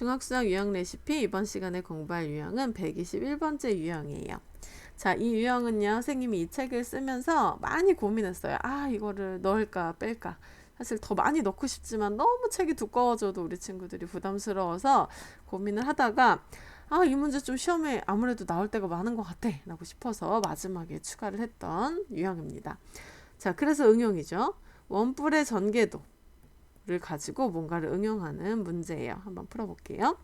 중학수학 유형 레시피 이번 시간에 공부할 유형은 121번째 유형이에요. 자, 이 유형은요, 선생님이 이 책을 쓰면서 많이 고민했어요. 아, 이거를 넣을까, 뺄까. 사실 더 많이 넣고 싶지만 너무 책이 두꺼워져도 우리 친구들이 부담스러워서 고민을 하다가 아, 이 문제 좀 시험에 아무래도 나올 때가 많은 것 같아. 라고 싶어서 마지막에 추가를 했던 유형입니다. 자, 그래서 응용이죠. 원뿔의 전개도를 가지고 뭔가를 응용하는 문제예요. 한번 풀어볼게요.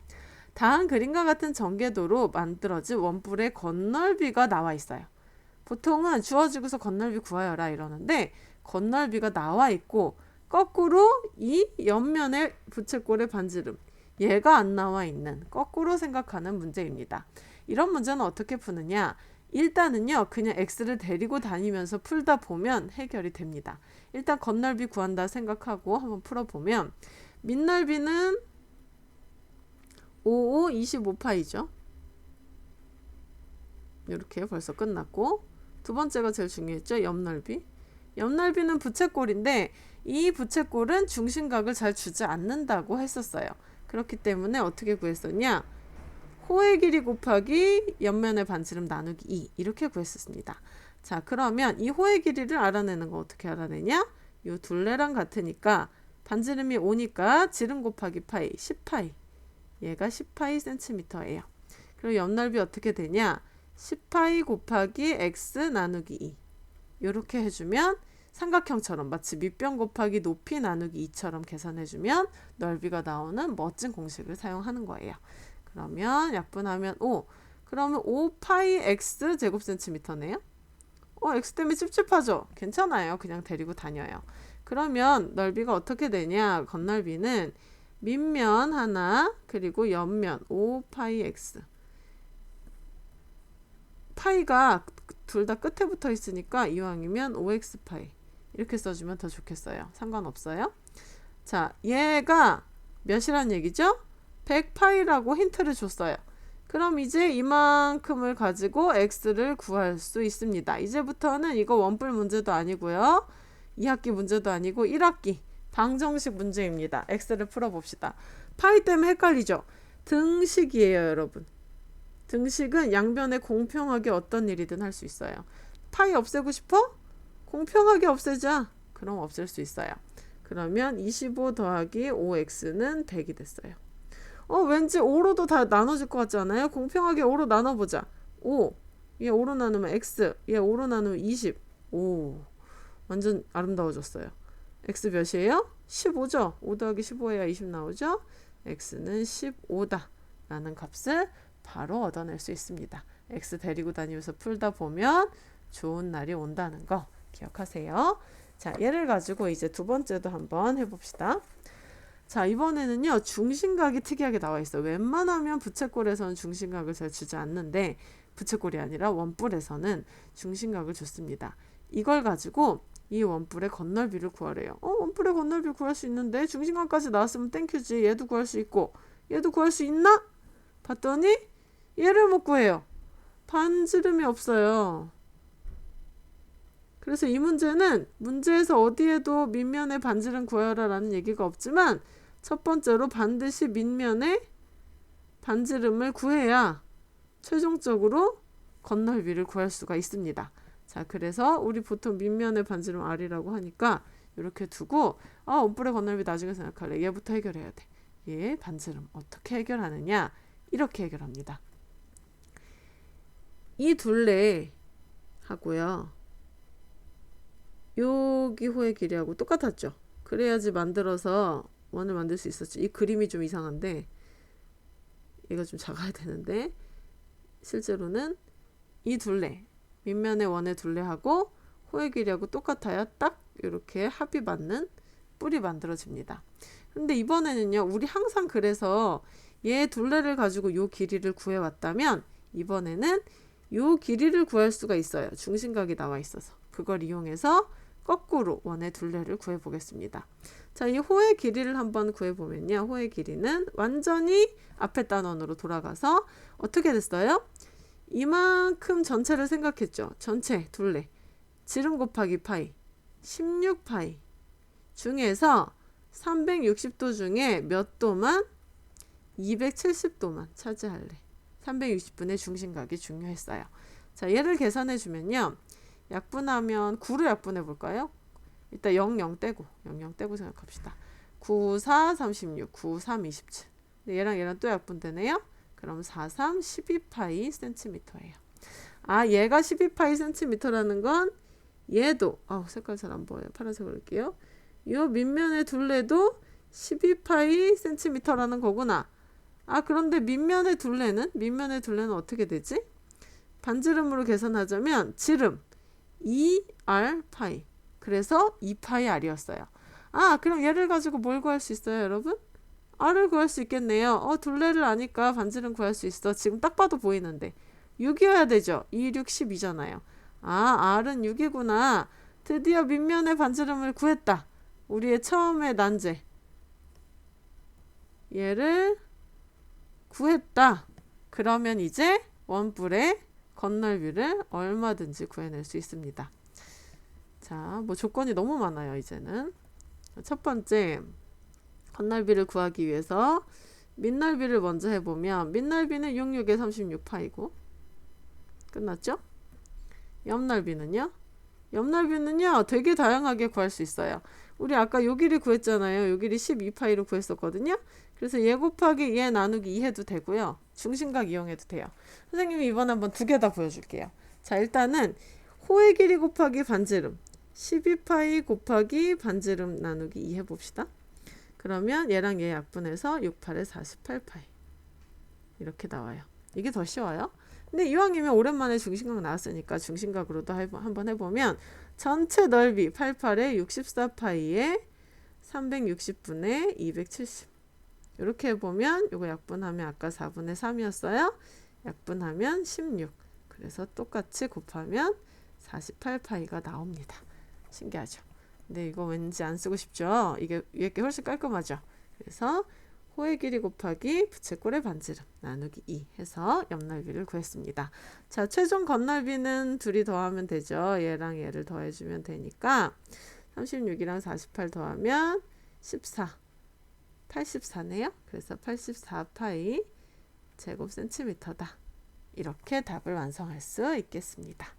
다음 그림과 같은 전개도로 만들어진 원뿔의 건널비가 나와 있어요. 보통은 주어지고서 건널비 구하여라 이러는데 건널비가 나와 있고 거꾸로 이 옆면의 부채꼴의 반지름 얘가 안 나와 있는 거꾸로 생각하는 문제입니다. 이런 문제는 어떻게 푸느냐? 일단은요, 그냥 x를 데리고 다니면서 풀다 보면 해결이 됩니다. 일단 건널비 구한다 생각하고 한번 풀어보면 밑넓이는 55, 25파이죠. 이렇게 벌써 끝났고 두 번째가 제일 중요했죠. 옆넓이. 옆넓이는 부채꼴인데 이 부채꼴은 중심각을 잘 주지 않는다고 했었어요. 그렇기 때문에 어떻게 구했었냐? 호의 길이 곱하기 옆면의 반지름 나누기 2 이렇게 구했었습니다. 자 그러면 이 호의 길이를 알아내는 거 어떻게 알아내냐? 이 둘레랑 같으니까 반지름이 5니까 지름 곱하기 파이 10파이 얘가 10파이 센티미터예요. 그리고 옆넓이 어떻게 되냐? 10파이 곱하기 x 나누기 2 이렇게 해주면 삼각형처럼 마치 밑변 곱하기 높이 나누기 2처럼 계산해주면 넓이가 나오는 멋진 공식을 사용하는 거예요. 그러면 약분하면 5. 그러면 5파이 x 제곱 센티미터네요. 어, x 때문에 찝찝하죠? 괜찮아요. 그냥 데리고 다녀요. 그러면 넓이가 어떻게 되냐? 건널비는 밑면 하나 그리고 옆면 5파이 x 파이가 둘 다 끝에 붙어 있으니까 이왕이면 5x 파이 이렇게 써주면 더 좋겠어요. 상관없어요. 자, 얘가 몇이란 얘기죠? 100파이라고 힌트를 줬어요. 그럼 이제 이만큼을 가지고 x를 구할 수 있습니다. 이제부터는 이거 원뿔 문제도 아니고요. 2학기 문제도 아니고 1학기 방정식 문제입니다. x를 풀어봅시다. 파이 때문에 헷갈리죠? 등식이에요, 여러분. 등식은 양변에 공평하게 어떤 일이든 할 수 있어요. 파이 없애고 싶어? 공평하게 없애자. 그럼 없앨 수 있어요. 그러면 25 더하기 5x는 100이 됐어요. 어, 왠지 5로도 다 나눠질 것 같지 않아요? 공평하게 5로 나눠보자. 5. 얘 5로 나누면 x. 얘 5로 나누면 20. 오. 완전 아름다워졌어요. x 몇이에요? 15죠? 5 더하기 15해야 20 나오죠? x는 15다. 라는 값을 바로 얻어낼 수 있습니다. x 데리고 다니면서 풀다 보면 좋은 날이 온다는 거 기억하세요. 자, 얘를 가지고 이제 두 번째도 한번 해봅시다. 자, 이번에는요, 중심각이 특이하게 나와 있어요. 웬만하면 부채꼴에서는 중심각을 잘 주지 않는데, 부채꼴이 아니라 원뿔에서는 중심각을 줬습니다. 이걸 가지고 이 원뿔의 건널비를 구하래요. 어, 원뿔의 건널비 구할 수 있는데, 중심각까지 나왔으면 땡큐지. 얘도 구할 수 있고, 얘도 구할 수 있나? 봤더니, 얘를 못 구해요. 반지름이 없어요. 그래서 이 문제는 문제에서 어디에도 밑면의 반지름 구하라 라는 얘기가 없지만 첫 번째로 반드시 밑면의 반지름을 구해야 최종적으로 건널비를 구할 수가 있습니다. 자, 그래서 우리 보통 밑면의 반지름 R이라고 하니까 이렇게 두고 아, 원뿔의 건널비 나중에 생각할래. 얘부터 해결해야 돼. 얘 반지름 어떻게 해결하느냐? 이렇게 해결합니다. 이 둘레 하고요. 여기 호의 길이하고 똑같았죠. 그래야지 만들어서 원을 만들 수 있었지. 이 그림이 좀 이상한데 얘가 좀 작아야 되는데 실제로는 이 둘레 밑면의 원의 둘레하고 호의 길이하고 똑같아야 딱 이렇게 합이 맞는 뿔이 만들어집니다. 근데 이번에는요. 우리 항상 그래서 얘 둘레를 가지고 요 길이를 구해왔다면 이번에는 요 길이를 구할 수가 있어요. 중심각이 나와 있어서. 그걸 이용해서 거꾸로 원의 둘레를 구해보겠습니다. 자, 이 호의 길이를 한번 구해보면요. 호의 길이는 완전히 앞에 단원으로 돌아가서 어떻게 됐어요? 이만큼 전체를 생각했죠. 전체 둘레. 지름 곱하기 파이. 16파이. 중에서 360도 중에 몇 도만 270도만 차지할래. 360분의 중심각이 중요했어요. 자, 얘를 계산해 주면요. 약분하면 9로 약분해 볼까요? 이따 0, 0 떼고 0, 0 떼고 생각합시다. 9, 4, 36, 9, 3, 27. 네, 얘랑 얘랑 또 약분되네요. 그럼 4, 3, 12파이 센티미터예요. 아, 얘가 12파이 센티미터라는 건 얘도 아, 색깔 잘 안 보여요. 파란색으로 할게요. 요 밑면의 둘레도 12파이 센티미터라는 거구나. 아, 그런데 밑면의 둘레는 밑면의 둘레는 어떻게 되지? 반지름으로 계산하자면 지름 2r 파이. 그래서 2파이 r이었어요. 아, 그럼 얘를 가지고 뭘 구할 수 있어요, 여러분? r을 구할 수 있겠네요. 어, 둘레를 아니까 반지름 구할 수 있어. 지금 딱 봐도 보이는데. 6이어야 되죠. 2, 6, 12잖아요. 아, r은 6이구나. 드디어 밑면의 반지름을 구했다. 우리의 처음의 난제. 얘를 구했다. 그러면 이제 원뿔의 건널비를 얼마든지 구해낼 수 있습니다. 자, 뭐 조건이 너무 많아요, 이제는. 첫 번째, 건널비를 구하기 위해서 밑넓이를 먼저 해보면 밑넓이는 66에 36파이고 끝났죠? 옆넓이는요? 옆넓이는요 되게 다양하게 구할 수 있어요. 우리 아까 요 길이 구했잖아요. 요 길이 12파이로 구했었거든요. 그래서 얘 곱하기 얘 나누기 2 해도 되고요. 중심각 이용해도 돼요. 선생님이 이번에 한번 두 개 다 보여줄게요. 자 일단은 호의 길이 곱하기 반지름 12파이 곱하기 반지름 나누기 2 해봅시다. 그러면 얘랑 얘 약분해서 6, 8에 48파이 이렇게 나와요. 이게 더 쉬워요. 근데 이왕이면 오랜만에 중심각 나왔으니까 중심각으로도 한번 해보면 전체 넓이 88에 64파이에 360분의 270 이렇게 해보면 이거 약분하면 아까 4분의 3이었어요. 약분하면 16 그래서 똑같이 곱하면 48파이가 나옵니다. 신기하죠? 근데 이거 왠지 안 쓰고 싶죠? 이게 위에 게 훨씬 깔끔하죠? 그래서 호의 길이 곱하기 부채꼴의 반지름 나누기 2 해서 옆넓이를 구했습니다. 자, 최종 건넓이는 둘이 더하면 되죠. 얘랑 얘를 더해주면 되니까 36이랑 48 더하면 14, 84네요. 그래서 84파이 제곱 센티미터다. 이렇게 답을 완성할 수 있겠습니다.